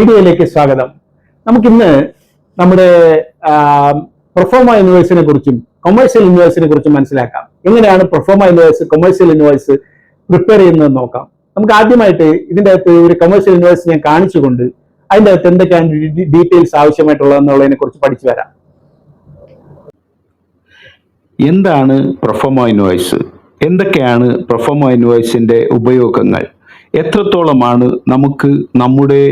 വീഡിയോയിലേക്ക് സ്വാഗതം. നമുക്കിന്ന് നമ്മുടെ പ്രൊഫോമ യൂണിവേഴ്സിനെ കുറിച്ചും കൊമേഴ്സ്യൽ യൂണിവേഴ്സിനെ കുറിച്ചും മനസ്സിലാക്കാം. എങ്ങനെയാണ് proforma universe commercial universe prepare ചെയ്യുന്നത് നോക്കാം. നമുക്ക് ആദ്യമായിട്ട് ഇതിന്റെ അകത്ത് ഒരു കൊമേഴ്സ്യൽ യൂണിവേഴ്സ് ഞാൻ കാണിച്ചുകൊണ്ട് അതിന്റെ അകത്ത് എന്തൊക്കെയാണ് ഡീറ്റെയിൽസ് ആവശ്യമായിട്ടുള്ളതെന്നുള്ളതിനെ കുറിച്ച് പഠിച്ചു വരാം. എന്താണ് പ്രൊഫോമ ഇൻവോയ്സ് എന്തൊക്കെയാണ് പ്രൊഫോമ ഇൻവോയ്സിന്റെ ഉപയോഗങ്ങൾ? എത്രത്തോളമാണ് നമുക്ക് നമ്മുടെ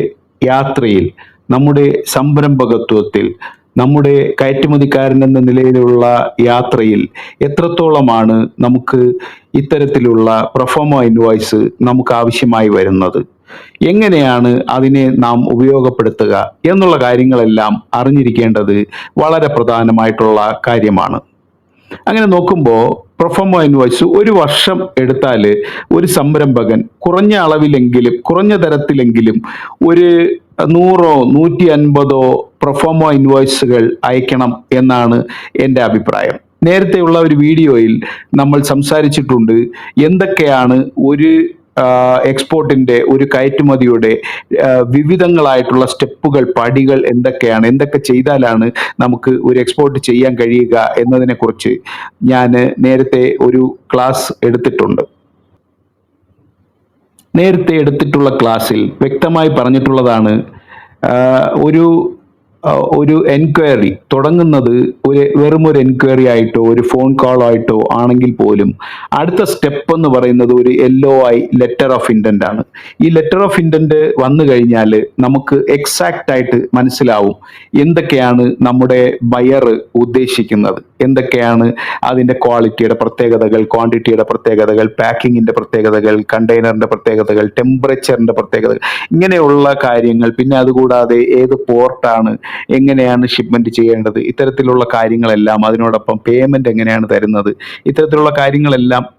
യാത്രയിൽ നമ്മുടെ സംരംഭകത്വത്തിൽ നമ്മുടെ കയറ്റുമതിക്കാരൻ എന്ന നിലയിലുള്ള യാത്രയിൽ എത്രത്തോളമാണ് നമുക്ക് ഇത്തരത്തിലുള്ള പ്രൊഫോമോ ഇൻവോയ്സ് നമുക്ക് ആവശ്യമായി വരുന്നത്? എങ്ങനെയാണ് അതിനെ നാം ഉപയോഗപ്പെടുത്തുക? എന്നുള്ള കാര്യങ്ങളെല്ലാം അറിഞ്ഞിരിക്കേണ്ടത് വളരെ പ്രധാനമായിട്ടുള്ള കാര്യമാണ്. അങ്ങനെ നോക്കുമ്പോൾ പ്രൊഫമോ ഇൻവോയ്സ് ഒരു വർഷം എടുത്താൽ ഒരു സംരംഭകൻ കുറഞ്ഞ അളവിലെങ്കിലും കുറഞ്ഞ തരത്തിലെങ്കിലും ഒരു നൂറോ നൂറ്റി അൻപതോ പ്രൊഫോമോ ഇൻവോയ്സുകൾ അയക്കണം എന്നാണ് എന്റെ അഭിപ്രായം. നേരത്തെയുള്ള ഒരു വീഡിയോയിൽ നമ്മൾ സംസാരിച്ചിട്ടുണ്ട് എന്തൊക്കെയാണ് ഒരു എക്സ്പോർട്ടിന്റെ ഒരു കയറ്റുമതിയുടെ വിവിധങ്ങളായിട്ടുള്ള സ്റ്റെപ്പുകൾ പടികൾ എന്തൊക്കെയാണ് എന്തൊക്കെ ചെയ്താലാണ് നമുക്ക് ഒരു എക്സ്പോർട്ട് ചെയ്യാൻ കഴിയുക എന്നതിനെ കുറിച്ച് ഞാൻ നേരത്തെ ഒരു ക്ലാസ് എടുത്തിട്ടുണ്ട്. നേരത്തെ എടുത്തിട്ടുള്ള ക്ലാസ്സിൽ വ്യക്തമായി പറഞ്ഞിട്ടുള്ളതാണ് ഒരു ഒരു എൻക്വയറി തുടങ്ങുന്നത് ഒരു വെറും ഒരു എൻക്വയറി ആയിട്ടോ ഒരു ഫോൺ കോൾ ആയിട്ടോ ആണെങ്കിൽ പോലും അടുത്ത സ്റ്റെപ്പ് എന്ന് പറയുന്നത് ഒരു എല്ലോ ഐ ലെറ്റർ ഓഫ് ഇന്റന്റ് ആണ്. ഈ ലെറ്റർ ഓഫ് ഇന്റന്റ് വന്നു കഴിഞ്ഞാൽ നമുക്ക് എക്സാക്റ്റ് ആയിട്ട് മനസ്സിലാവും എന്തൊക്കെയാണ് നമ്മുടെ ബയർ ഉദ്ദേശിക്കുന്നത്. എന്തൊക്കെയാണ് അതിന്റെ ക്വാളിറ്റിയുടെ പ്രത്യേകതകൾ ക്വാണ്ടിറ്റിയുടെ പ്രത്യേകതകൾ പാക്കിങ്ങിന്റെ പ്രത്യേകതകൾ കണ്ടെയ്നറിന്റെ പ്രത്യേകതകൾ ടെമ്പറേച്ചറിന്റെ പ്രത്യേകതകൾ ഇങ്ങനെയുള്ള കാര്യങ്ങൾ. പിന്നെ അതുകൂടാതെ ഏത് പോർട്ടാണ് എങ്ങനെയാണ് ഷിപ്മെന്റ് ചെയ്യേണ്ടത്? ഇത്തരത്തിലുള്ള കാര്യങ്ങളെല്ലാം അതിനോടൊപ്പം പേയ്മെന്റ് എങ്ങനെയാണ് തരുന്നത്? ഇത്തരത്തിലുള്ള കാര്യങ്ങളെല്ലാം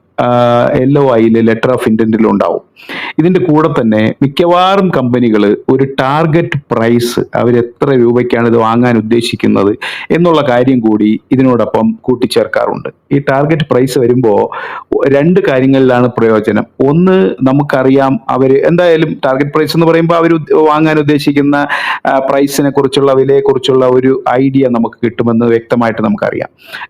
എൽ ഒ ഐയിൽ ലെറ്റർ ഓഫ് ഇന്റന്റിൽ ഉണ്ടാവും. ഇതിന്റെ കൂടെ തന്നെ മിക്കവാറും കമ്പനികൾ ഒരു ടാർഗറ്റ് പ്രൈസ് അവർ എത്ര രൂപയ്ക്കാണ് ഇത് വാങ്ങാൻ ഉദ്ദേശിക്കുന്നത് എന്നുള്ള കാര്യം കൂടി ഇതിനോടൊപ്പം കൂട്ടിച്ചേർക്കാറുണ്ട്. ഈ ടാർഗറ്റ് പ്രൈസ് വരുമ്പോൾ രണ്ട് കാര്യങ്ങളിലാണ് പ്രയോജനം. ഒന്ന് നമുക്കറിയാം അവർ എന്തായാലും ടാർഗറ്റ് പ്രൈസ് എന്ന് പറയുമ്പോൾ അവർ വാങ്ങാൻ ഉദ്ദേശിക്കുന്ന പ്രൈസിനെ കുറിച്ചുള്ള വിലയെക്കുറിച്ചുള്ള ഒരു ഐഡിയ നമുക്ക് കിട്ടുമെന്ന് വ്യക്തമായിട്ട് നമുക്കറിയാം.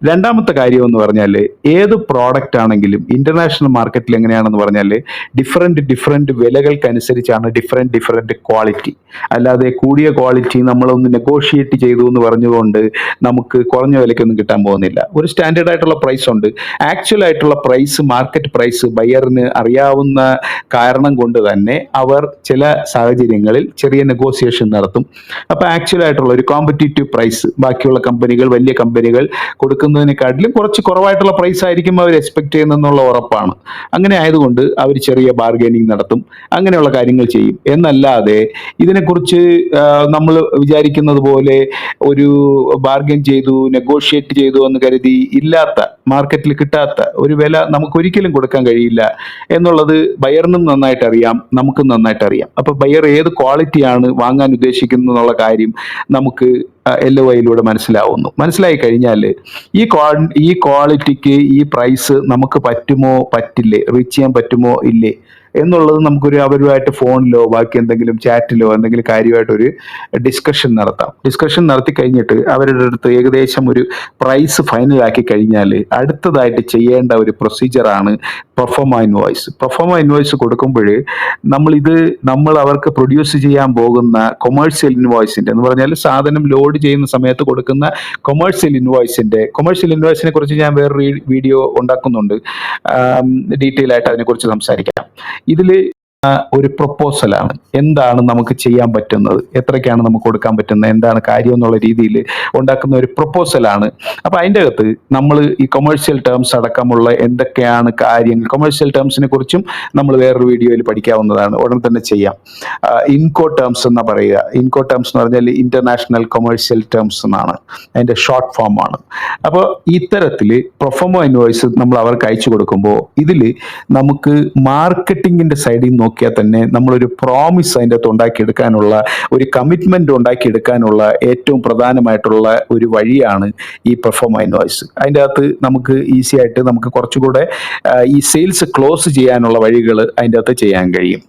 രണ്ടാമത്തെ കാര്യം എന്ന് പറഞ്ഞാൽ ഏത് പ്രോഡക്റ്റ് ആണെങ്കിലും ഇന്റർനാഷണൽ മാർക്കറ്റിൽ എങ്ങനെയാണെന്ന് പറഞ്ഞാൽ ഡിഫറെന്റ് ഡിഫറെന്റ് വിലകൾക്കനുസരിച്ചാണ് ഡിഫറെന്റ് ഡിഫറെന്റ് ക്വാളിറ്റി അല്ലാതെ കൂടിയ ക്വാളിറ്റി നമ്മളൊന്ന് നെഗോഷിയേറ്റ് ചെയ്തു എന്ന് പറഞ്ഞുകൊണ്ട് നമുക്ക് കുറഞ്ഞ വിലയ്ക്കൊന്നും കിട്ടാൻ പോകുന്നില്ല. ഒരു സ്റ്റാൻഡേർഡ് ആയിട്ടുള്ള പ്രൈസ് ഉണ്ട്. ആക്ച്വൽ ആയിട്ടുള്ള പ്രൈസ് മാർക്കറ്റ് പ്രൈസ് ബയറിന് അറിയാവുന്ന കാരണം കൊണ്ട് തന്നെ അവർ ചില സാഹചര്യങ്ങളിൽ ചെറിയ നെഗോസിയേഷൻ നടത്തും. അപ്പോൾ ആക്ച്വൽ ആയിട്ടുള്ള ഒരു കോമ്പറ്റീറ്റീവ് പ്രൈസ് ബാക്കിയുള്ള കമ്പനികൾ വലിയ കമ്പനികൾ കൊടുക്കുന്നതിനെക്കാട്ടിലും കുറച്ച് കുറവായിട്ടുള്ള പ്രൈസ് ആയിരിക്കും അവർ എക്സ്പെക്ട് ചെയ്യുന്നതെന്നുള്ള ഉറപ്പാണ്. അങ്ങനെ ആയതുകൊണ്ട് അവർ ചെറിയ ബാർഗൈനിങ് നടത്തും അങ്ങനെയുള്ള കാര്യങ്ങൾ ചെയ്യും. എന്നല്ലാതെ ഇതിനെക്കുറിച്ച് നമ്മൾ വിചാരിക്കുന്നത് പോലെ ഒരു ബാർഗൈൻ ചെയ്തു നെഗോഷിയേറ്റ് ചെയ്തു എന്ന് കരുതി ഇല്ലാത്ത മാർക്കറ്റിൽ കിട്ടാത്ത ഒരു വില നമുക്ക് ഒരിക്കലും കൊടുക്കാൻ കഴിയില്ല എന്നുള്ളത് ബയറിനും നന്നായിട്ട് അറിയാം നമുക്കും നന്നായിട്ട് അറിയാം അപ്പൊ ബയർ ഏത് ക്വാളിറ്റിയാണ് വാങ്ങാൻ ഉദ്ദേശിക്കുന്നത് എന്നുള്ള കാര്യം നമുക്ക് എൽ ഒ ഐയിലൂടെ മനസ്സിലാവുന്നു. മനസ്സിലായി കഴിഞ്ഞാൽ ഈ ക്വാ ഈ ക്വാളിറ്റിക്ക് ഈ പ്രൈസ് നമുക്ക് പറ്റുമോ പറ്റില്ലേ? റീച്ച് ചെയ്യാൻ പറ്റുമോ? ഇല്ലേ? എന്നുള്ളത് നമുക്കൊരു അവരുമായിട്ട് ഫോണിലോ ബാക്കി എന്തെങ്കിലും ചാറ്റിലോ എന്തെങ്കിലും കാര്യമായിട്ടൊരു ഡിസ്കഷൻ നടത്താം. ഡിസ്കഷൻ നടത്തി കഴിഞ്ഞിട്ട് അവരുടെ അടുത്ത് ഏകദേശം ഒരു പ്രൈസ് ഫൈനലാക്കി കഴിഞ്ഞാൽ അടുത്തതായിട്ട് ചെയ്യേണ്ട ഒരു പ്രൊസീജിയറാണ് പെർഫോമ ഇൻവോയ്സ് പെർഫോമ ഇൻവോയ്സ് കൊടുക്കുമ്പോൾ നമ്മൾ ഇത് നമ്മൾ അവർക്ക് പ്രൊഡ്യൂസ് ചെയ്യാൻ പോകുന്ന കൊമേഴ്സ്യൽ ഇൻവോയ്സിന്റെ എന്ന് പറഞ്ഞാൽ സാധനം ലോഡ് ചെയ്യുന്ന സമയത്ത് കൊടുക്കുന്ന കൊമേഴ്സ്യൽ ഇൻവോയ്സിന്റെ കൊമേഴ്സ്യൽ ഇൻവോയ്സിനെ കുറിച്ച് ഞാൻ വേറൊരു വീഡിയോ ഉണ്ടാക്കുന്നുണ്ട്. ഡീറ്റെയിൽ ആയിട്ട് അതിനെക്കുറിച്ച് സംസാരിക്കാം. ഇതിൽ ഒരു പ്രൊപ്പോസലാണ്. എന്താണ് നമുക്ക് ചെയ്യാൻ പറ്റുന്നത്? എത്രയ്ക്കാണ് നമുക്ക് കൊടുക്കാൻ പറ്റുന്നത്? എന്താണ് കാര്യം എന്നുള്ള രീതിയിൽ ഉണ്ടാക്കുന്ന ഒരു പ്രൊപ്പോസലാണ്. അപ്പൊ അതിന്റെ അകത്ത് നമ്മൾ ഈ കൊമേഴ്സ്യൽ ടേംസ് അടക്കമുള്ള എന്തൊക്കെയാണ് കാര്യങ്ങൾ കൊമേഴ്സ്യൽ ടേംസിനെ കുറിച്ചും നമ്മൾ വേറൊരു വീഡിയോയിൽ പഠിക്കാവുന്നതാണ്. ഉടൻ തന്നെ ചെയ്യാം. ഇൻകോ ടേംസ് എന്ന് പറയുക. ഇൻകോ ടേംസ് എന്ന് പറഞ്ഞാൽ ഇന്റർനാഷണൽ കൊമേഴ്സ്യൽ ടേംസ് എന്നാണ്. അതിന്റെ ഷോർട്ട് ഫോം ആണ്. അപ്പോൾ ഇത്തരത്തിൽ പ്രൊഫമോ ഇൻവോയ്സ് നമ്മൾ അവർക്ക് അയച്ചു കൊടുക്കുമ്പോൾ ഇതിൽ നമുക്ക് മാർക്കറ്റിംഗിന്റെ സൈഡിൽ നോക്കിയാൽ തന്നെ നമ്മളൊരു പ്രോമിസ് അതിന്റെ അകത്ത് ഉണ്ടാക്കിയെടുക്കാനുള്ള ഒരു കമ്മിറ്റ്മെന്റ് ഉണ്ടാക്കിയെടുക്കാനുള്ള ഏറ്റവും പ്രധാനമായിട്ടുള്ള ഒരു വഴിയാണ് ഈ പെർഫോമൈൻ വോയ്സ് അതിന്റെ അകത്ത് നമുക്ക് ഈസി ആയിട്ട് നമുക്ക് കുറച്ചുകൂടെ ഈ സെയിൽസ് ക്ലോസ് ചെയ്യാനുള്ള വഴികൾ അതിന്റെ അകത്ത് ചെയ്യാൻ കഴിയും.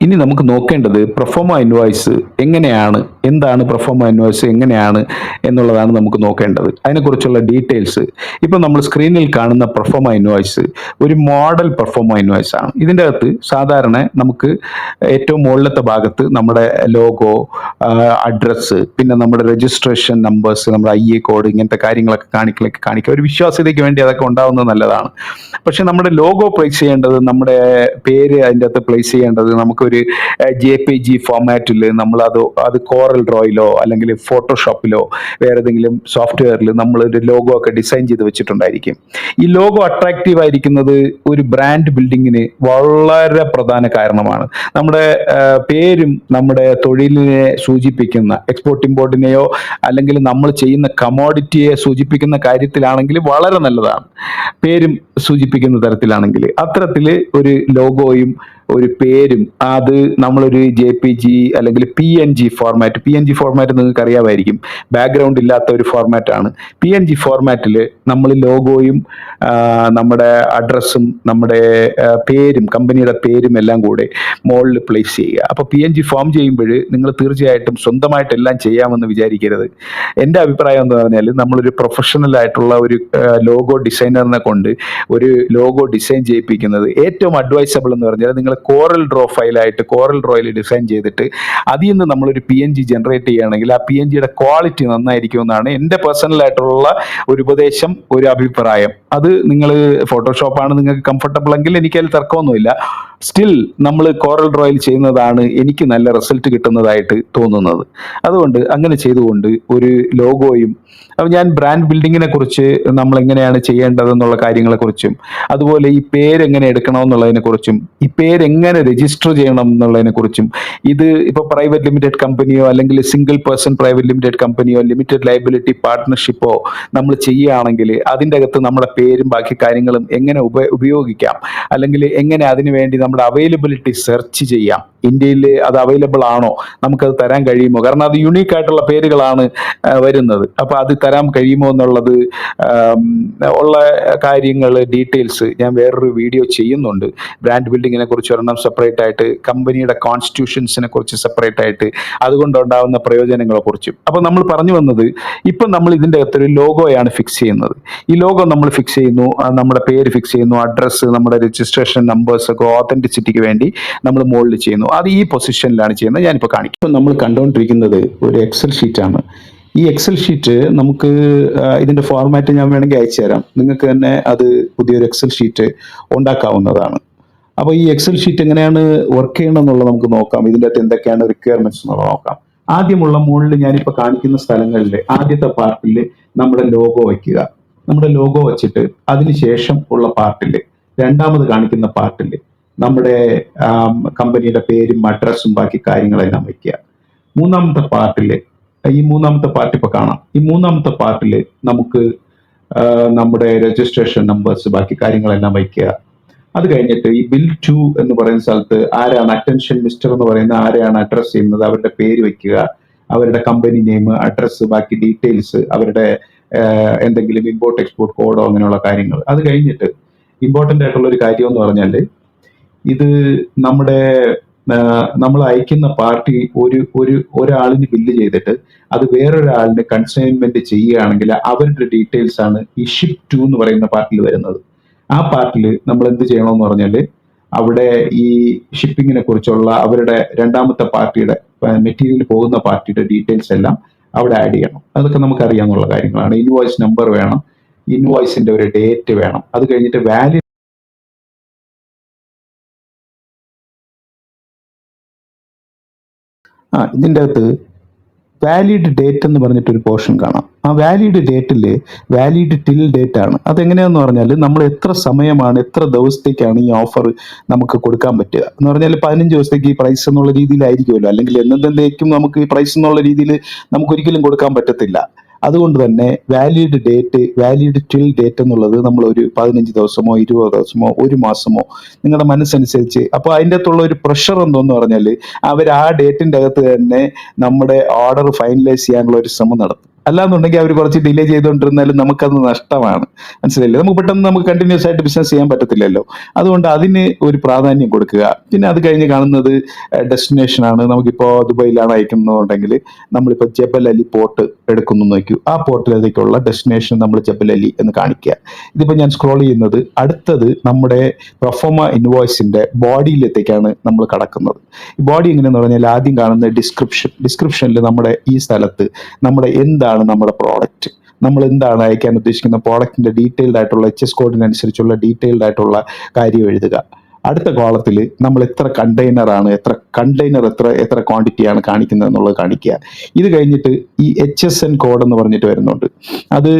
ഇനി നമുക്ക് നോക്കേണ്ടത് പ്രൊഫോമ ഇൻവോയ്സ് എങ്ങനെയാണ് എന്താണ് പ്രൊഫോമ ഇൻവോയ്സ് എങ്ങനെയാണ് എന്നുള്ളതാണ് നമുക്ക് നോക്കേണ്ടത്. അതിനെക്കുറിച്ചുള്ള ഡീറ്റെയിൽസ് ഇപ്പം നമ്മൾ സ്ക്രീനിൽ കാണുന്ന പ്രൊഫോമ ഇൻവോയ്സ് ഒരു മോഡൽ പെർഫോമ ഇൻവോയ്സ് ആണ്. ഇതിന്റെ അകത്ത് സാധാരണ നമുക്ക് ഏറ്റവും മുകളിലത്തെ ഭാഗത്ത് നമ്മുടെ ലോഗോ അഡ്രസ്സ് പിന്നെ നമ്മുടെ രജിസ്ട്രേഷൻ നമ്പേഴ്സ് നമ്മുടെ ഐ എ കോഡ് ഇങ്ങനത്തെ കാര്യങ്ങളൊക്കെ കാണിക്കലൊക്കെ കാണിക്കുക. ഒരു വിശ്വാസ്യതയ്ക്ക് വേണ്ടി അതൊക്കെ ഉണ്ടാവുന്നത് നല്ലതാണ്. പക്ഷേ നമ്മുടെ ലോഗോ പ്ലേസ് ചെയ്യേണ്ടത് നമ്മുടെ പേര് അതിന്റെ അകത്ത് പ്ലേസ് ചെയ്യേണ്ടത് നമുക്കൊരു ജെ പി ജി ഫോമാറ്റിൽ നമ്മൾ അത് അത് കോറൽ ഡ്രോയിലോ അല്ലെങ്കിൽ ഫോട്ടോഷോപ്പിലോ വേറെ ഏതെങ്കിലും സോഫ്റ്റ്വെയറിൽ നമ്മൾ ഒരു ലോഗോ ഒക്കെ ഡിസൈൻ ചെയ്ത് വെച്ചിട്ടുണ്ടായിരിക്കും. ഈ ലോഗോ അട്രാക്റ്റീവ് ആയിരിക്കുന്നത് ഒരു ബ്രാൻഡ് ബിൽഡിങ്ങിന് വളരെ പ്രധാന കാരണമാണ്. നമ്മുടെ പേരും നമ്മുടെ തൊഴിലിനെ സൂചിപ്പിക്കുന്ന എക്സ്പോർട്ട് ഇമ്പോർട്ടിനെയോ അല്ലെങ്കിൽ നമ്മൾ ചെയ്യുന്ന കമോഡിറ്റിയെ സൂചിപ്പിക്കുന്ന കാര്യത്തിലാണെങ്കിൽ വളരെ നല്ലതാണ്. പേരും സൂചിപ്പിക്കുന്ന തരത്തിലാണെങ്കിൽ അത്തരത്തിൽ ഒരു ലോഗോയും ഒരു പേരും അത് നമ്മളൊരു ജെ പി ജി അല്ലെങ്കിൽ P N G format P N G format നിങ്ങൾക്ക് അറിയാമായിരിക്കും. ബാക്ക്ഗ്രൗണ്ട് ഇല്ലാത്ത ഒരു ഫോർമാറ്റാണ് പി എൻ ജി ഫോർമാറ്റിൽ നമ്മൾ ലോഗോയും നമ്മുടെ അഡ്രസ്സും നമ്മുടെ പേരും കമ്പനിയുടെ പേരും എല്ലാം കൂടെ മോളിൽ പ്ലേസ് ചെയ്യുക. അപ്പോൾ പി എൻ ജി ഫോം ചെയ്യുമ്പോൾ നിങ്ങൾ തീർച്ചയായിട്ടും സ്വന്തമായിട്ട് എല്ലാം ചെയ്യാമെന്ന് വിചാരിക്കരുത്. എന്റെ അഭിപ്രായം എന്ന് പറഞ്ഞാൽ നമ്മളൊരു പ്രൊഫഷണൽ ആയിട്ടുള്ള ഒരു ലോഗോ ഡിസൈനറിനെ കൊണ്ട് ഒരു ലോഗോ ഡിസൈൻ ചെയ്യിപ്പിക്കുന്നത് ഏറ്റവും അഡ്വൈസബിൾ എന്ന് പറഞ്ഞാൽ നിങ്ങൾ കോറൽ ഡ്രോ ഫയലായിട്ട് കോറൽ ഡ്രോയിൽ ഡിസൈൻ ചെയ്തിട്ട് അതിൽ നിന്ന് നമ്മളൊരു പി എൻ ജി ജനറേറ്റ് ചെയ്യുകയാണെങ്കിൽ ആ പി എൻ ജിയുടെ ക്വാളിറ്റി നന്നായിരിക്കും എന്നാണ് എന്റെ പേഴ്സണലായിട്ടുള്ള ഒരു ഉപദേശം ഒരു അഭിപ്രായം. അത് നിങ്ങൾ ഫോട്ടോഷോപ്പാണ് നിങ്ങൾക്ക് കംഫർട്ടബിൾ എങ്കിൽ എനിക്ക് അതിൽ തർക്കമൊന്നുമില്ല. സ്റ്റിൽ നമ്മൾ കോറൽ ഡ്രോയിൽ ചെയ്യുന്നതാണ് എനിക്ക് നല്ല റിസൾട്ട് കിട്ടുന്നതായിട്ട് തോന്നുന്നത്. അതുകൊണ്ട് അങ്ങനെ ചെയ്തുകൊണ്ട് ഒരു ലോഗോയും അപ്പം ഞാൻ ബ്രാൻഡ് ബിൽഡിങ്ങിനെ കുറിച്ച് നമ്മൾ എങ്ങനെയാണ് ചെയ്യേണ്ടതെന്നുള്ള കാര്യങ്ങളെക്കുറിച്ചും അതുപോലെ ഈ പേര് എങ്ങനെ എടുക്കണമെന്നുള്ളതിനെ കുറിച്ചും ഈ പേര് എങ്ങനെ രജിസ്റ്റർ ചെയ്യണം എന്നുള്ളതിനെ കുറിച്ചും ഇത് ഇപ്പോൾ പ്രൈവറ്റ് ലിമിറ്റഡ് കമ്പനിയോ അല്ലെങ്കിൽ സിംഗിൾ പേഴ്സൺ പ്രൈവറ്റ് ലിമിറ്റഡ് കമ്പനിയോ ലിമിറ്റഡ് ലൈബിലിറ്റി പാർട്ട്ണർഷിപ്പോ നമ്മൾ ചെയ്യുകയാണെങ്കിൽ അതിന്റെ അകത്ത് നമ്മുടെ പേരും ബാക്കി കാര്യങ്ങളും എങ്ങനെ ഉപ ഉപയോഗിക്കാം? അല്ലെങ്കിൽ എങ്ങനെ അതിനു വേണ്ടി നമ്മുടെ അവൈലബിലിറ്റി സെർച്ച് ചെയ്യാം? ഇന്ത്യയിൽ അത് അവൈലബിൾ ആണോ? നമുക്കത് തരാൻ കഴിയുമോ? കാരണം അത് യുണീക്ക് ആയിട്ടുള്ള പേരുകളാണ് വരുന്നത്. അപ്പോൾ അത് തരാൻ കഴിയുമോ എന്നുള്ളത് ഉള്ള കാര്യങ്ങൾ ഡീറ്റെയിൽസ് ഞാൻ വേറൊരു വീഡിയോ ചെയ്യുന്നുണ്ട്. ബ്രാൻഡ് ബിൽഡിങ്ങിനെ കുറിച്ച് ഒരെണ്ണം സെപ്പറേറ്റ് ആയിട്ട് കമ്പനിയുടെ കോൺസ്റ്റിറ്റ്യൂഷൻസിനെ കുറിച്ച് സെപ്പറേറ്റ് ആയിട്ട് അതുകൊണ്ടുണ്ടാവുന്ന പ്രയോജനങ്ങളെ കുറിച്ചും. അപ്പോൾ നമ്മൾ പറഞ്ഞു വന്നത് ഇപ്പം നമ്മൾ ഇതിന്റെ അകത്തൊരു ലോഗോയാണ് ഫിക്സ് ചെയ്യുന്നത്. ഈ ലോഗോ നമ്മൾ ഫിക്സ് ചെയ്യുന്നു നമ്മുടെ പേര് ഫിക്സ് ചെയ്യുന്നു അഡ്രസ്സ് നമ്മുടെ രജിസ്ട്രേഷൻ നമ്പേഴ്സ് ഒക്കെ ഓതന്റിസിറ്റിക്ക് വേണ്ടി നമ്മൾ മുകളിൽ ചെയ്യുന്നു. അത് ഈ പൊസിഷനിലാണ് ചെയ്യുന്നത്. ഞാനിപ്പോൾ കാണിക്കും. ഇപ്പം നമ്മൾ കണ്ടുകൊണ്ടിരിക്കുന്നത് ഒരു എക്സൽ ഷീറ്റാണ് ഈ എക്സൽ ഷീറ്റ് നമുക്ക് ഇതിന്റെ ഫോർമാറ്റ് ഞാൻ വേണമെങ്കിൽ അയച്ചു തരാം. നിങ്ങൾക്ക് തന്നെ അത് പുതിയൊരു എക്സൽ ഷീറ്റ് ഉണ്ടാക്കാവുന്നതാണ്. അപ്പോൾ ഈ എക്സൽ ഷീറ്റ് എങ്ങനെയാണ് വർക്ക് ചെയ്യണം എന്നുള്ളത് നമുക്ക് നോക്കാം. ഇതിന്റെ അകത്ത് എന്തൊക്കെയാണ് റിക്വയർമെന്റ്സ് എന്നുള്ളത് നോക്കാം. ആദ്യമുള്ള മുകളിൽ ഞാനിപ്പോൾ കാണിക്കുന്ന സ്ഥലങ്ങളിൽ ആദ്യത്തെ പാർട്ടിൽ നമ്മുടെ ലോഗോ വയ്ക്കുക. നമ്മുടെ ലോഗോ വെച്ചിട്ട് അതിനുശേഷം ഉള്ള പാർട്ടിൽ രണ്ടാമത് കാണിക്കുന്ന പാർട്ടിൽ നമ്മുടെ കമ്പനിയുടെ പേരും അഡ്രസ്സും ബാക്കി കാര്യങ്ങളെല്ലാം വയ്ക്കുക. മൂന്നാമത്തെ പാർട്ടിൽ ഈ മൂന്നാമത്തെ പാർട്ട് ഇപ്പൊ കാണാം. ഈ മൂന്നാമത്തെ പാർട്ടിൽ നമുക്ക് നമ്മുടെ രജിസ്ട്രേഷൻ നമ്പേഴ്സ് ബാക്കി കാര്യങ്ങളെല്ലാം വയ്ക്കുക. അത് കഴിഞ്ഞിട്ട് ഈ ബിൽ ടു എന്ന് പറയുന്ന സ്ഥലത്ത് ആരാണ് അറ്റൻഷൻ മിസ്റ്റർ എന്ന് പറയുന്ന ആരെയാണ് അഡ്രസ് ചെയ്യുന്നത് അവരുടെ പേര് വയ്ക്കുക അവരുടെ കമ്പനി നെയിം അഡ്രസ്സ് ബാക്കി ഡീറ്റെയിൽസ് അവരുടെ എന്തെങ്കിലും ഇമ്പോർട്ട് എക്സ്പോർട്ട് കോഡോ അങ്ങനെയുള്ള കാര്യങ്ങൾ. അത് കഴിഞ്ഞിട്ട് ഇമ്പോർട്ടന്റ് ആയിട്ടുള്ള ഒരു കാര്യം എന്ന് പറഞ്ഞാൽ ഇത് നമ്മുടെ നമ്മൾ അയക്കുന്ന പാർട്ടി ഒരു ഒരു ഒരാളിന് ബില്ല് ചെയ്തിട്ട് അത് വേറൊരാളിന് കൺസൈൻമെന്റ് ചെയ്യുകയാണെങ്കിൽ അവരുടെ ഡീറ്റെയിൽസ് ആണ് ഈ ഷിപ്പ് ടു എന്ന് പറയുന്ന പാർട്ടിൽ വരുന്നത്. ആ പാർട്ടിൽ നമ്മൾ എന്ത് ചെയ്യണമെന്ന് പറഞ്ഞാൽ അവിടെ ഈ ഷിപ്പിങ്ങിനെ കുറിച്ചുള്ള അവരുടെ രണ്ടാമത്തെ പാർട്ടിയുടെ മെറ്റീരിയൽ പോകുന്ന പാർട്ടിയുടെ ഡീറ്റെയിൽസ് എല്ലാം അവിടെ ആഡ് ചെയ്യണം. അതൊക്കെ നമുക്ക് അറിയാവുന്ന കാര്യങ്ങളാണ്. ഇൻവോയ്സ് നമ്പർ വേണം. ഇൻവോയ്സിന്റെ ഒരു ഡേറ്റ് വേണം. അത് കഴിഞ്ഞിട്ട് വാല്യൂ ആ ഇതിന്റെ അകത്ത് വാലിഡ് ഡേറ്റ് എന്ന് പറഞ്ഞിട്ടൊരു പോർഷൻ കാണാം. ആ വാലിഡ് ഡേറ്റിൽ വാലിഡ് ടിൽ ഡേറ്റ് ആണ്. അതെങ്ങനെയാന്ന് പറഞ്ഞാൽ നമ്മൾ എത്ര സമയമാണ് എത്ര ദിവസത്തേക്കാണ് ഈ ഓഫർ നമുക്ക് കൊടുക്കാൻ പറ്റുക? എന്ന് പറഞ്ഞാൽ പതിനഞ്ച് ദിവസത്തേക്ക് ഈ പ്രൈസ് എന്നുള്ള രീതിയിലായിരിക്കുമല്ലോ. അല്ലെങ്കിൽ എന്തെന്തേക്കും നമുക്ക് ഈ പ്രൈസ് എന്നുള്ള രീതിയിൽ നമുക്ക് ഒരിക്കലും കൊടുക്കാൻ പറ്റത്തില്ല. അതുകൊണ്ട് തന്നെ valid date valid till date എന്നുള്ളത് നമ്മൾ ഒരു പതിനഞ്ച് ദിവസമോ ഇരുപത് ദിവസമോ ഒരു മാസമോ നിങ്ങളുടെ മനസ്സനുസരിച്ച്. അപ്പോൾ അതിന്റെ അകത്തുള്ള ഒരു പ്രഷർ എന്തോന്ന് പറഞ്ഞാൽ അവർ ആ ഡേറ്റിന്റെ അകത്ത് തന്നെ നമ്മുടെ ഓർഡർ ഫൈനലൈസ് ചെയ്യാനുള്ള ഒരു ശ്രമം നടത്തും. അല്ലാന്നുണ്ടെങ്കിൽ അവർ കുറച്ച് ഡിലേ ചെയ്തുകൊണ്ടിരുന്നാലും നമുക്കത് നഷ്ടമാണ്. മനസ്സിലായില്ലേ? നമുക്ക് പെട്ടെന്ന് നമുക്ക് കണ്ടിന്യൂസ് ആയിട്ട് ബിസിനസ് ചെയ്യാൻ പറ്റത്തില്ലല്ലോ. അതുകൊണ്ട് അതിന് ഒരു പ്രാധാന്യം കൊടുക്കുക. പിന്നെ അത് കഴിഞ്ഞ് കാണുന്നത് ഡെസ്റ്റിനേഷൻ ആണ്. നമുക്കിപ്പോൾ ദുബൈയിലാണ് അയക്കുന്നുണ്ടെങ്കിൽ നമ്മളിപ്പോൾ ജബൽ അലി പോർട്ട് എടുക്കുന്നു നോക്കൂ. ആ പോർട്ടിലേക്കുള്ള ഡെസ്റ്റിനേഷൻ നമ്മൾ ജബൽ അലി എന്ന് കാണിക്കുക. ഇതിപ്പോൾ ഞാൻ സ്ക്രോൾ ചെയ്യുന്നത് അടുത്തത് നമ്മുടെ പ്രൊഫോമ ഇൻവോയ്സിന്റെ ബോഡിയിലെത്തേക്കാണ് നമ്മൾ കടക്കുന്നത്. ഈ ബോഡി എങ്ങനെയെന്ന് പറഞ്ഞാൽ ആദ്യം കാണുന്ന ഡിസ്ക്രിപ്ഷൻ ഡിസ്ക്രിപ്ഷനിൽ നമ്മുടെ ഈ സ്ഥലത്ത് നമ്മുടെ എന്താണ് നമ്മുടെ പ്രോഡക്റ്റ് നമ്മൾ എന്താണ് അയക്കാൻ ഉദ്ദേശിക്കുന്ന പ്രോഡക്റ്റിന്റെ ഡീറ്റെയിൽഡ് ആയിട്ടുള്ള എച്ച് എസ് കോഡിനനുസരിച്ചുള്ള ഡീറ്റെയിൽഡ് ആയിട്ടുള്ള കാര്യം എഴുതുക. അടുത്ത കോളത്തിൽ നമ്മൾ എത്ര കണ്ടെയ്നർ ആണ് എത്ര കണ്ടെയ്നർ എത്ര എത്ര ക്വാണ്ടിറ്റിയാണ് കാണിക്കുന്നത് എന്നുള്ളത് കാണിക്കുക. ഇത് കഴിഞ്ഞിട്ട് ഈ എച്ച് എസ് എൻ കോഡ് എന്ന് പറഞ്ഞിട്ട് വരുന്നുണ്ട്. അത്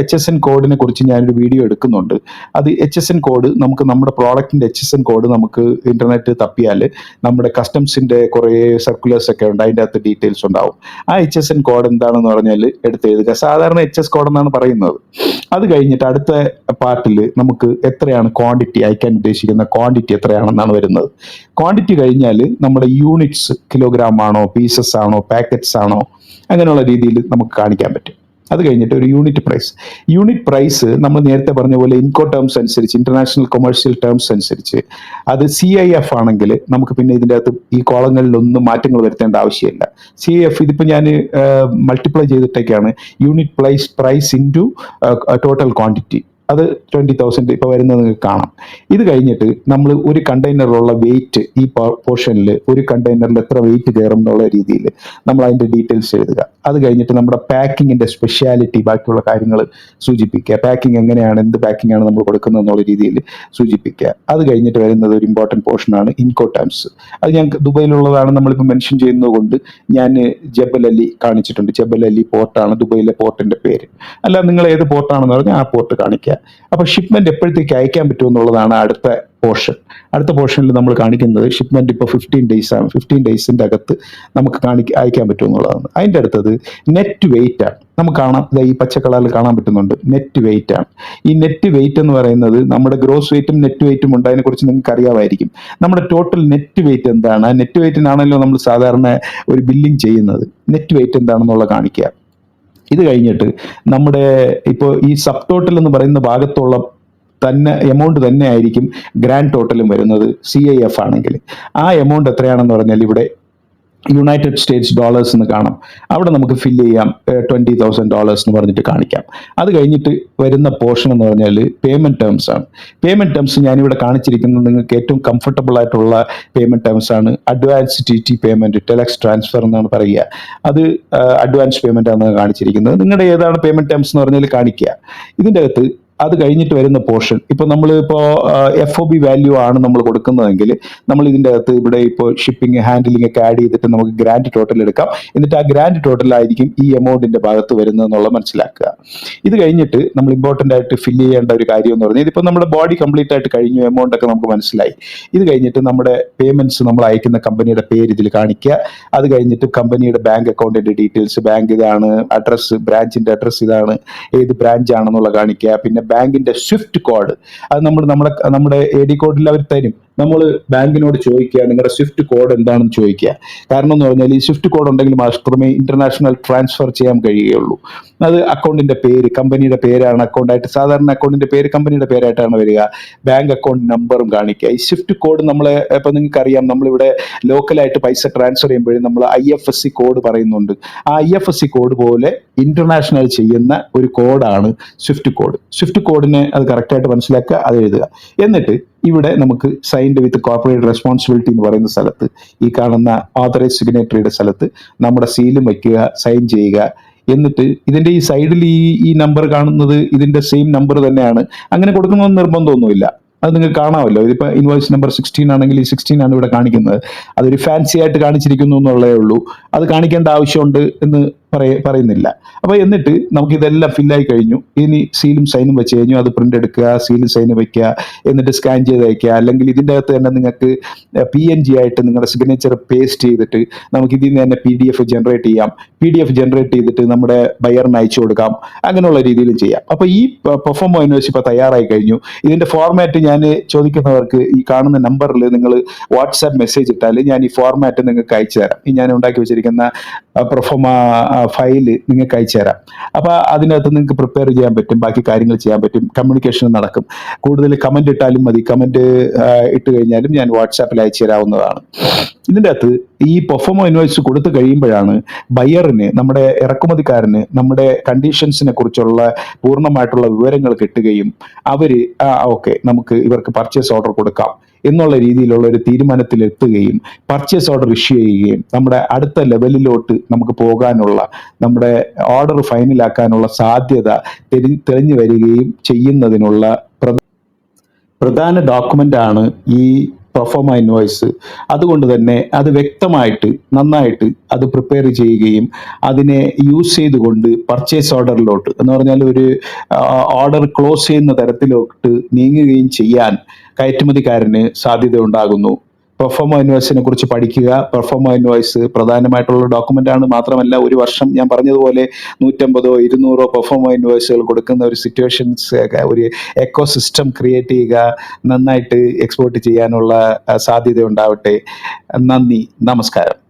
എച്ച് എസ് എൻ കോഡിനെ കുറിച്ച് ഞാനൊരു വീഡിയോ എടുക്കുന്നുണ്ട്. അത് എച്ച് എസ് എൻ കോഡ് നമുക്ക് നമ്മുടെ പ്രോഡക്റ്റിന്റെ എച്ച് എസ് എൻ കോഡ് നമുക്ക് ഇന്റർനെറ്റ് തപ്പിയാൽ നമ്മുടെ കസ്റ്റംസിന്റെ കുറേ സർക്കുലേഴ്സ് ഒക്കെ ഉണ്ട് അതിന്റെ അകത്ത് ഡീറ്റെയിൽസ് ഉണ്ടാവും. ആ എച്ച് എസ് എൻ കോഡ് എന്താണെന്ന് പറഞ്ഞാൽ എടുത്ത് എഴുതുക. സാധാരണ എച്ച് എസ് കോഡ് എന്നാണ് പറയുന്നത്. അത് കഴിഞ്ഞിട്ട് അടുത്ത പാർട്ടിൽ നമുക്ക് എത്രയാണ് ക്വാണ്ടിറ്റി അയക്കാൻ ഉദ്ദേശിക്കുന്ന ക്വാണ്ടിറ്റി എത്രയാണെന്നാണ് വരുന്നത്. ക്വാണ്ടിറ്റി കഴിഞ്ഞാൽ നമ്മുടെ യൂണിറ്റ്സ് കിലോഗ്രാം ആണോ പീസസ് ആണോ പാക്കറ്റ്സ് ആണോ അങ്ങനെയുള്ള രീതിയിൽ നമുക്ക് കാണിക്കാൻ പറ്റും. അത് കഴിഞ്ഞിട്ട് ഒരു യൂണിറ്റ് പ്രൈസ് യൂണിറ്റ് പ്രൈസ് നമ്മൾ നേരത്തെ പറഞ്ഞ പോലെ ഇൻകോ ടേംസ് അനുസരിച്ച് ഇന്റർനാഷണൽ കൊമേഴ്ഷ്യൽ ടേംസ് അനുസരിച്ച് അത് സി ഐ എഫ് ആണെങ്കിൽ നമുക്ക് പിന്നെ ഇതിന്റെ അകത്ത് ഈ കോളങ്ങളിലൊന്നും മാറ്റങ്ങൾ വരുത്തേണ്ട ആവശ്യമില്ല. സി ഐ എഫ് ഇതിപ്പോൾ ഞാൻ multiply ചെയ്തിട്ടൊക്കെയാണ് unit price price into total quantity അത് ട്വന്റി തൗസൻഡ് ഇപ്പോൾ വരുന്നത് നിങ്ങൾക്ക് കാണാം. ഇത് കഴിഞ്ഞിട്ട് നമ്മൾ ഒരു കണ്ടെയ്നറിലുള്ള വെയിറ്റ് ഈ പോർഷനിൽ ഒരു കണ്ടെയ്നറിൽ എത്ര വെയിറ്റ് കയറും എന്നുള്ള രീതിയിൽ നമ്മൾ അതിന്റെ ഡീറ്റെയിൽസ് എഴുതുക. അത് കഴിഞ്ഞിട്ട് നമ്മുടെ പാക്കിങ്ങിന്റെ സ്പെഷ്യാലിറ്റി ബാക്കിയുള്ള കാര്യങ്ങൾ സൂചിപ്പിക്കുക. പാക്കിംഗ് എങ്ങനെയാണ് എന്ത് പാക്കിംഗ് ആണ് നമ്മൾ കൊടുക്കുന്നത് എന്നുള്ള രീതിയിൽ സൂചിപ്പിക്കുക. അത് കഴിഞ്ഞിട്ട് വരുന്നത് ഒരു ഇമ്പോർട്ടന്റ് പോർഷനാണ് ഇൻകോ ടേംസ് അത് ഞാൻ ദുബൈയിലുള്ളതാണ് നമ്മളിപ്പോൾ മെൻഷൻ ചെയ്യുന്നതുകൊണ്ട് ഞാൻ ജബൽ അലി കാണിച്ചിട്ടുണ്ട്. ജബൽ അലി പോർട്ടാണ് ദുബൈയിലെ പോർട്ടിന്റെ പേര്. അല്ല നിങ്ങൾ ഏത് പോർട്ടാണെന്ന് പറഞ്ഞാൽ ആ പോർട്ട് കാണിക്കുക അപ്പോൾ ഷിപ്മെന്റ് എപ്പോഴത്തേക്ക് അയക്കാൻ പറ്റുമെന്നുള്ളതാണ് അടുത്ത പോർഷൻ അടുത്ത പോർഷനിൽ നമ്മൾ കാണിക്കുന്നത് ഷിപ്മെന്റ് ഇപ്പോൾ ഫിഫ്റ്റീൻ ഡേയ്സ് ആണ്. ഫിഫ്റ്റീൻ ഡേയ്സിന്റെ അകത്ത് നമുക്ക് കാണിക്ക അയക്കാൻ പറ്റുമെന്നുള്ളതാണ്. അതിന്റെ അടുത്തത് നെറ്റ് വെയിറ്റ് ആണ്. നമുക്ക് കാണാം. ഈ പച്ച കളറിൽ കാണാൻ പറ്റുന്നുണ്ട്. നെറ്റ് വെയിറ്റ് ആണ്. ഈ നെറ്റ് വെയിറ്റ് എന്ന് പറയുന്നത് നമ്മുടെ ഗ്രോസ് വെയിറ്റും നെറ്റ് വെയിറ്റും ഉണ്ട്. അതിനെക്കുറിച്ച് നിങ്ങൾക്ക് അറിയാമായിരിക്കും. നമ്മുടെ ടോട്ടൽ നെറ്റ് വെയിറ്റ് എന്താണ്? നെറ്റ് വെയിറ്റിനാണല്ലോ നമ്മൾ സാധാരണ ഒരു ബില്ലിംഗ് ചെയ്യുന്നത്. നെറ്റ് വെയിറ്റ് എന്താണെന്നുള്ള കാണിക്കുക. ഇത് കഴിഞ്ഞിട്ട് നമ്മുടെ ഇപ്പോൾ ഈ സബ് ടോട്ടൽ എന്ന് പറയുന്ന ഭാഗത്തുള്ള തന്നെ എമൗണ്ട് തന്നെ ആയിരിക്കും ഗ്രാൻഡ് ടോട്ടലും വരുന്നത് സി ഐ എഫ് ആണെങ്കിൽ. ആ എമൗണ്ട് എത്രയാണെന്ന് പറഞ്ഞാൽ ഇവിടെ യുണൈറ്റഡ് സ്റ്റേറ്റ്സ് ഡോളേഴ്സ് എന്ന് കാണാം. അവിടെ നമുക്ക് ഫില്ല് ചെയ്യാം. ട്വന്റി തൗസൻഡ് ഡോളേഴ്സ് എന്ന് പറഞ്ഞിട്ട് കാണിക്കാം. അത് കഴിഞ്ഞിട്ട് വരുന്ന പോർഷൻ എന്ന് പറഞ്ഞാൽ പേയ്മെന്റ് ടേംസ് ആണ്. പേയ്മെന്റ് ടേംസ് ഞാനിവിടെ കാണിച്ചിരിക്കുന്നത് നിങ്ങൾക്ക് ഏറ്റവും കംഫർട്ടബിൾ ആയിട്ടുള്ള പേയ്മെന്റ് ടേംസ് ആണ്. Advance T T payment telex transfer എന്നാണ് പറയുക. അത് അഡ്വാൻസ് പേയ്മെന്റ് ആണ് കാണിച്ചിരിക്കുന്നത്. നിങ്ങളുടെ ഏതാണ് പേയ്മെന്റ് ടേംസ് എന്ന് പറഞ്ഞാൽ കാണിക്കുക. ഇതിന്റെ അകത്ത് അത് കഴിഞ്ഞിട്ട് വരുന്ന പോർഷൻ ഇപ്പോൾ നമ്മൾ ഇപ്പോ എഫ് ഒ ബി വാല്യൂ ആണ് നമ്മൾ കൊടുക്കുന്നതെങ്കിൽ നമ്മൾ ഇതിന്റെ അകത്ത് ഇവിടെ ഇപ്പോൾ ഷിപ്പിംഗ് ഹാൻഡിലിംഗ് ഒക്കെ ആഡ് ചെയ്തിട്ട് നമുക്ക് ഗ്രാൻഡ് ടോട്ടൽ എടുക്കാം. എന്നിട്ട് ആ ഗ്രാൻഡ് ടോട്ടൽ ആയിരിക്കും ഈ എമൗണ്ടിന്റെ ഭാഗത്ത് വരുന്നതെന്നുള്ള മനസ്സിലാക്കുക ഇത് കഴിഞ്ഞിട്ട് നമ്മൾ ഇമ്പോർട്ടന്റ് ആയിട്ട് ഫില്ല് ചെയ്യേണ്ട ഒരു കാര്യം എന്ന് പറഞ്ഞാൽ ഇതിപ്പോൾ നമ്മുടെ ബോഡി കംപ്ലീറ്റ് ആയിട്ട് കഴിഞ്ഞു. എമൗണ്ട് ഒക്കെ നമുക്ക് മനസ്സിലായി. ഇത് കഴിഞ്ഞിട്ട് നമ്മുടെ പേയ്മെന്റ്സ് നമ്മൾ അയക്കുന്ന കമ്പനിയുടെ പേര് ഇതിൽ കാണിക്കുക. അത് കഴിഞ്ഞിട്ട് കമ്പനിയുടെ ബാങ്ക് അക്കൗണ്ടിന്റെ ഡീറ്റെയിൽസ് ബാങ്ക് ഇതാണ് അഡ്രസ്സ് ബ്രാഞ്ചിന്റെ അഡ്രസ്സ് ഇതാണ് ഏത് ബ്രാഞ്ച് ആണെന്നുള്ള കാണിക്കുക. പിന്നെ ബാങ്കിന്റെ സ്വിഫ്റ്റ് കോഡ് അത് നമ്മൾ നമ്മുടെ നമ്മുടെ എ ഡി കോഡിൽ അവർ തരും. നമ്മൾ ബാങ്കിനോട് ചോദിക്കുക നിങ്ങളുടെ സ്വിഫ്റ്റ് കോഡ് എന്താണെന്ന് ചോദിക്കുക. കാരണം എന്ന് പറഞ്ഞാൽ ഈ സ്വിഫ്റ്റ് കോഡ് ഉണ്ടെങ്കിൽ മാത്രമേ ഇന്റർനാഷണൽ ട്രാൻസ്ഫർ ചെയ്യാൻ കഴിയുകയുള്ളൂ. അത് അക്കൗണ്ടിന്റെ പേര് കമ്പനിയുടെ പേരാണ് അക്കൗണ്ടായിട്ട് സാധാരണ അക്കൗണ്ടിന്റെ പേര് കമ്പനിയുടെ പേരായിട്ടാണ് വരിക. ബാങ്ക് അക്കൗണ്ട് നമ്പറും കാണിക്കുക. ഈ സ്വിഫ്റ്റ് കോഡ് നമ്മൾ ഇപ്പൊ നിങ്ങൾക്ക് അറിയാം നമ്മളിവിടെ ലോക്കലായിട്ട് പൈസ ട്രാൻസ്ഫർ ചെയ്യുമ്പോഴും നമ്മൾ I F S C code പറയുന്നുണ്ട്. ആ I F S C code പോലെ ഇന്റർനാഷണൽ ചെയ്യുന്ന ഒരു കോഡാണ് സ്വിഫ്റ്റ് കോഡ്. സ്വിഫ്റ്റ് കോഡിനെ അത് കറക്റ്റായിട്ട് മനസ്സിലാക്കുക അത് എഴുതുക. എന്നിട്ട് ഇവിടെ നമുക്ക് സൈൻഡ് വിത്ത് കോർപ്പറേറ്റ് റെസ്പോൺസിബിലിറ്റി എന്ന് പറയുന്ന സ്ഥലത്ത് ഈ കാണുന്ന ഓതറൈസ് സിഗ്നേറ്ററിയുടെ സ്ഥലത്ത് നമ്മുടെ സീലും വയ്ക്കുക സൈൻ ചെയ്യുക. എന്നിട്ട് ഇതിന്റെ ഈ സൈഡിൽ ഈ ഈ നമ്പർ കാണുന്നത് ഇതിന്റെ സെയിം നമ്പർ തന്നെയാണ്. അങ്ങനെ കൊടുക്കണമെന്ന് നിർബന്ധമൊന്നുമില്ല അത് നിങ്ങൾക്ക് കാണാമല്ലോ. ഇതിപ്പോൾ ഇൻവോയ്സ് നമ്പർ സിക്സ്റ്റീൻ ആണെങ്കിൽ ഈ സിക്സ്റ്റീൻ ആണ് ഇവിടെ കാണിക്കുന്നത്. അതൊരു ഫാൻസി ആയിട്ട് കാണിച്ചിരിക്കുന്നു എന്നുള്ളതേ ഉള്ളൂ. അത് കാണിക്കേണ്ട ആവശ്യമുണ്ട് എന്ന് പറയ പറയുന്നില്ല. അപ്പോൾ എന്നിട്ട് നമുക്ക് ഇതെല്ലാം ഫില്ലായി കഴിഞ്ഞു. ഇനി സീലും സൈനും വെച്ച് കഴിഞ്ഞു. അത് പ്രിന്റ് എടുക്കുക സീലും സൈനും വെക്കുക എന്നിട്ട് സ്കാൻ ചെയ്ത് അയക്കുക. അല്ലെങ്കിൽ ഇതിന്റെ അകത്ത് തന്നെ നിങ്ങൾക്ക് പി എൻ ജി ആയിട്ട് നിങ്ങളുടെ സിഗ്നേച്ചർ പേസ്റ്റ് ചെയ്തിട്ട് നമുക്ക് ഇതിൽ നിന്ന് തന്നെ പി ഡി എഫ് ജനറേറ്റ് ചെയ്യാം. പി ഡി എഫ് ജനറേറ്റ് ചെയ്തിട്ട് നമ്മുടെ ബയറിന് അയച്ചു കൊടുക്കാം. അങ്ങനെയുള്ള രീതിയിലും ചെയ്യാം. അപ്പോൾ ഈ പെർഫോമോ യൂണിവേഴ്സിറ്റി ഇപ്പോൾ തയ്യാറായി കഴിഞ്ഞു. ഇതിന്റെ ഫോർമാറ്റ് ഞാൻ ചോദിക്കുന്നവർക്ക് ഈ കാണുന്ന നമ്പറിൽ നിങ്ങൾ വാട്സാപ്പ് മെസ്സേജ് ഇട്ടാൽ ഞാൻ ഈ ഫോർമാറ്റ് നിങ്ങൾക്ക് അയച്ചു തരാം. ഈ ഞാൻ ഉണ്ടാക്കി വെച്ചിരിക്കുന്ന പെർഫോമ ഫയൽ നിങ്ങൾക്ക് അയച്ചു തരാം. അപ്പോൾ അതിനകത്ത് നിങ്ങൾക്ക് പ്രിപ്പയർ ചെയ്യാൻ പറ്റും ബാക്കി കാര്യങ്ങൾ ചെയ്യാൻ പറ്റും കമ്മ്യൂണിക്കേഷൻ നടക്കും. കൂടുതൽ കമന്റ് ഇട്ടാലും മതി. കമന്റ് ഇട്ട് കഴിഞ്ഞാലും ഞാൻ വാട്സാപ്പിൽ അയച്ചു തരാവുന്നതാണ്. ഇതിന്റെ അകത്ത് ഈ പെർഫോമോ ഇൻവോയ്സ് കൊടുത്തു കഴിയുമ്പോഴാണ് ബയ്യറിന് നമ്മുടെ ഇറക്കുമതിക്കാരന് നമ്മുടെ കണ്ടീഷൻസിനെ കുറിച്ചുള്ള പൂർണമായിട്ടുള്ള വിവരങ്ങൾ കിട്ടുകയും അവർ ആ ഓക്കെ നമുക്ക് ഇവർക്ക് പർച്ചേസ് ഓർഡർ കൊടുക്കാം. എന്നുള്ള രീതിയിലുള്ള ഒരു തീരുമാനത്തിൽ എത്തുകയും പർച്ചേസ് ഓർഡർ ഇഷ്യൂ ചെയ്യുകയും നമ്മുടെ അടുത്ത ലെവലിലോട്ട് നമുക്ക് പോകാനുള്ള നമ്മുടെ ഓർഡർ ഫൈനലാക്കാനുള്ള സാധ്യത തെളി- തെളിഞ്ഞു വരികയും ചെയ്യുന്നതിനുള്ള പ്രധാന ഡോക്യുമെന്റ് ആണ് ഈ പെർഫോമ ഇൻവോയ്സ് അതുകൊണ്ട് തന്നെ അത് വ്യക്തമായിട്ട് നന്നായിട്ട് അത് പ്രിപ്പയർ ചെയ്യുകയും അതിനെ യൂസ് ചെയ്തുകൊണ്ട് പർച്ചേസ് ഓർഡറിലോട്ട് എന്ന് പറഞ്ഞാൽ ഒരു ഓർഡർ ക്ലോസ് ചെയ്യുന്ന തരത്തിലോട്ട് നീങ്ങുകയും ചെയ്യാൻ കയറ്റുമതിക്കാരന് സാധ്യത ഉണ്ടാകുന്നു പെർഫോമോ ഇൻവോയ്സിനെ കുറിച്ച് പഠിക്കുക. പെർഫോമോ ഇൻവോയ്സ് പ്രധാനമായിട്ടുള്ള ഡോക്യുമെന്റ് ആണ്. മാത്രമല്ല ഒരു വർഷം ഞാൻ പറഞ്ഞതുപോലെ നൂറ്റമ്പതോ ഇരുന്നൂറോ പെർഫോമോ ഇൻവോയ്സുകൾ കൊടുക്കുന്ന ഒരു സിറ്റുവേഷൻസ് ഒരു എക്കോ സിസ്റ്റം ക്രിയേറ്റ് ചെയ്യുക നന്നായിട്ട് എക്സ്പോർട്ട് ചെയ്യാനുള്ള സാധ്യത ഉണ്ടാവട്ടെ നന്ദി. നമസ്കാരം.